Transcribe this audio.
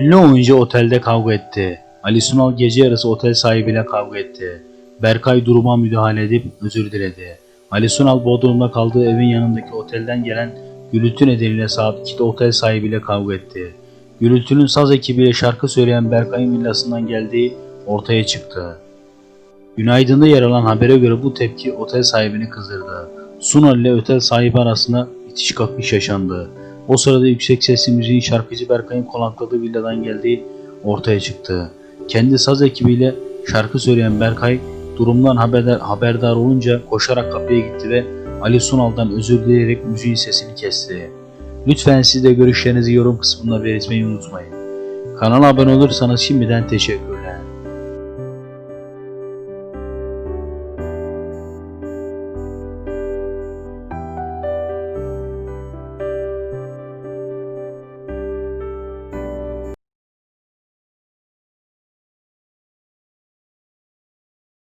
Ünlü oyuncu otelde kavga etti. Ali Sunal gece yarısı otel sahibiyle kavga etti. Berkay duruma müdahale edip özür diledi. Ali Sunal Bodrum'da kaldığı evin yanındaki otelden gelen gürültü nedeniyle saat 2'de otel sahibiyle kavga etti. Gürültünün saz ekibiyle şarkı söyleyen Berkay'ın villasından geldiği ortaya çıktı. Günaydın'da yer alan habere göre bu tepki otel sahibini kızdırdı. Sunal ile otel sahibi arasında itiş kakış yaşandı. O sırada yüksek sesli müziğin şarkıcı Berkay'ın konakladığı villadan geldiği ortaya çıktı. Kendi saz ekibiyle şarkı söyleyen Berkay durumdan haberdar, haberdar olunca koşarak kapıya gitti ve Ali Sunal'dan özür dileyerek müziğin sesini kesti. Lütfen siz de görüşlerinizi yorum kısmında belirtmeyi unutmayın. Kanala abone olursanız şimdiden teşekkür